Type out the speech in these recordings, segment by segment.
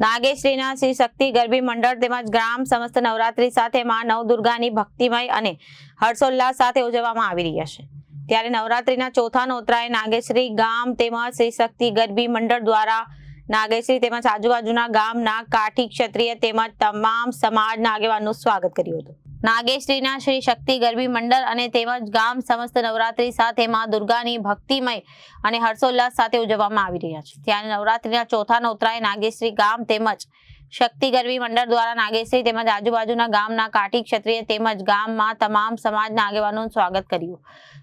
નાગેશ્રીના શ્રી શક્તિ ગરબી મંડળ તેમજ ગ્રામ સમસ્ત નવરાત્રી સાથે માં નવદુર્ગાની ભક્તિમય અને હર્ષોલ્લાસ સાથે ઉજવવામાં આવી રહ્યા છે. ત્યારે નવરાત્રીના ચોથા નોતરાએ નાગેશ્રી ગામ તેમજ શ્રી શક્તિ ગરબી મંડળ દ્વારા નાગેશ્રી તેમજ આજુબાજુના ગામના કાઠી ક્ષત્રિય તેમજ તમામ સમાજના આગેવાનનું સ્વાગત કર્યું હતું. નાગેશ્રીના શ્રી શક્તિ ગરબી મંડળ અને તેમજ ગામ સમસ્ત નવરાત્રી સાથે માં દુર્ગાની ભક્તિમય અને હર્ષોલ્લાસ સાથે ઉજવવામાં આવી રહ્યા છે. ત્યારે નવરાત્રીના ચોથા નોતરાએ નાગેશ્રી ગામ તેમજ શક્તિ ગરબી મંડળ દ્વારા નાગેશ્રી તેમજ આજુબાજુના ગામના કાઠી ક્ષત્રિય તેમજ ગામમાં તમામ સમાજના આગેવાનોનું સ્વાગત કર્યું.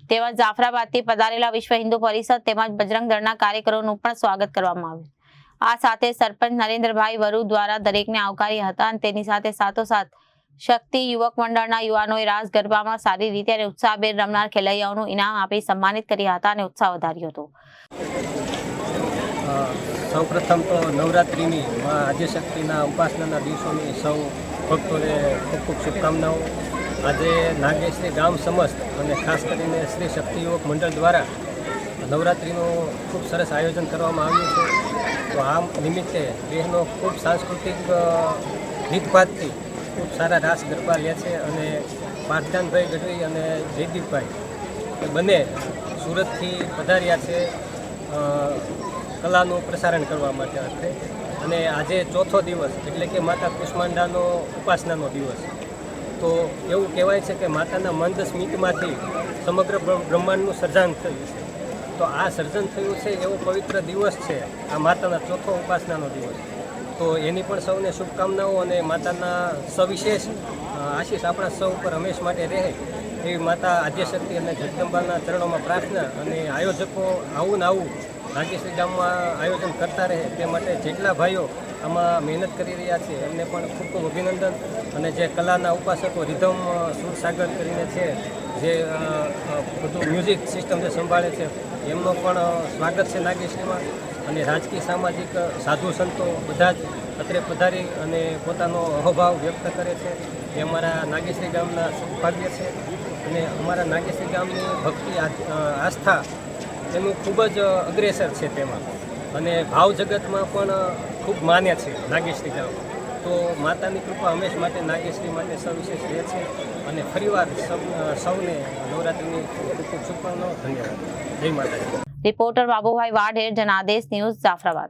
તેમજ જાફરાબાદથી પધારેલા વિશ્વ હિન્દુ પરિષદ તેમજ બજરંગ દળના કાર્યકરોનું પણ સ્વાગત કરવામાં આવ્યું. આ સાથે સરપંચ નરેન્દ્રભાઈ વરુ દ્વારા દરેકને આવકારી હતા અને તેની સાથે સાથોસાથ શક્તિ યુવક મંડળના યુવાનોએ રાસ ગરબામાં સારી રીતે અને ઉત્સાહભેર રમનાર ખેલૈયાઓનું ઇનામ આપી સન્માનિત કર્યા હતા અને ઉત્સાહ વધાર્યો હતો. સૌ પ્રથમ તો નવરાત્રિની મા આદ્યશક્તિના ઉપાસનાના દિવસોની સૌ ભક્તોને ખૂબ ખૂબ શુભકામનાઓ. આજે નાગેશ્રી ગામ સમસ્ત અને ખાસ કરીને શ્રી શક્તિ યુવક મંડળ દ્વારા નવરાત્રિનું ખૂબ સરસ આયોજન કરવામાં આવ્યું છે. તો આ નિમિત્તે બહેનો ખૂબ સાંસ્કૃતિક રીતભાતથી ખૂબ સારા રાસ ગરબા લે છે અને પાર્થાનભાઈ ગઢવી અને જયદીપભાઈ. એ બંને સુરતથી પધાર્યા છે કલાનું પ્રસારણ કરવા માટે અર્થે અને આજે ચોથો દિવસ, એટલે કે માતા કુષ્માંડાનો ઉપાસનાનો દિવસ. તો એવું કહેવાય છે કે માતાના મંદ સ્મિતમાંથી સમગ્ર બ્રહ્માંડનું સર્જન થયું છે. તો આ સર્જન થયું છે એવો પવિત્ર દિવસ છે, આ માતાના ચોથો ઉપાસનાનો દિવસ. તો એની પણ સૌને શુભકામનાઓ અને માતાના સવિશેષ આશીષ આપણા સૌ ઉપર હંમેશ માટે રહે એવી માતા આદ્યશક્તિ અને જગદંબાના ચરણોમાં પ્રાર્થના અને આયોજકો આવું ને આવું નાગેશ્રી ગામમાં આયોજન કરતા રહે તે માટે જેટલા ભાઈઓ આમાં મહેનત કરી રહ્યા છે, એમને પણ ખૂબ ખૂબ અભિનંદન. અને જે કલાના ઉપાસકો રિધમ સુરસાગર કરીને છે, જે બધું મ્યુઝિક સિસ્ટમ જે સંભાળે છે એમનો પણ સ્વાગત છે નાગેશ્રીમાં અને રાજકીય, સામાજિક સાધુ સંતો બધા જ અત્રે પધારી અને પોતાનો અહોભાવ વ્યક્ત કરે છે. એ અમારા નાગેશ્રી ગામના સૌભાગ્ય છે. અને અમારા નાગેશ્રી ગામની ભક્તિ આસ્થા એનું ખૂબ જ અગ્રેસર છે તેમાં. અને ભાવ જગતમાં પણ ખૂબ માન્ય છે નાગેશ્રી ગામ. તો માતાની કૃપા હંમેશ માટે નાગેશ્રી માટે સવિશેષ રહે છે અને ફરીવાર સૌને નવરાત્રિની ખૂબ ખૂબ શુભકામનાઓ. ધન્યવાદ. જય માતાજી. Reporter Babubhai Vadher, Janadesh news Jafrabad.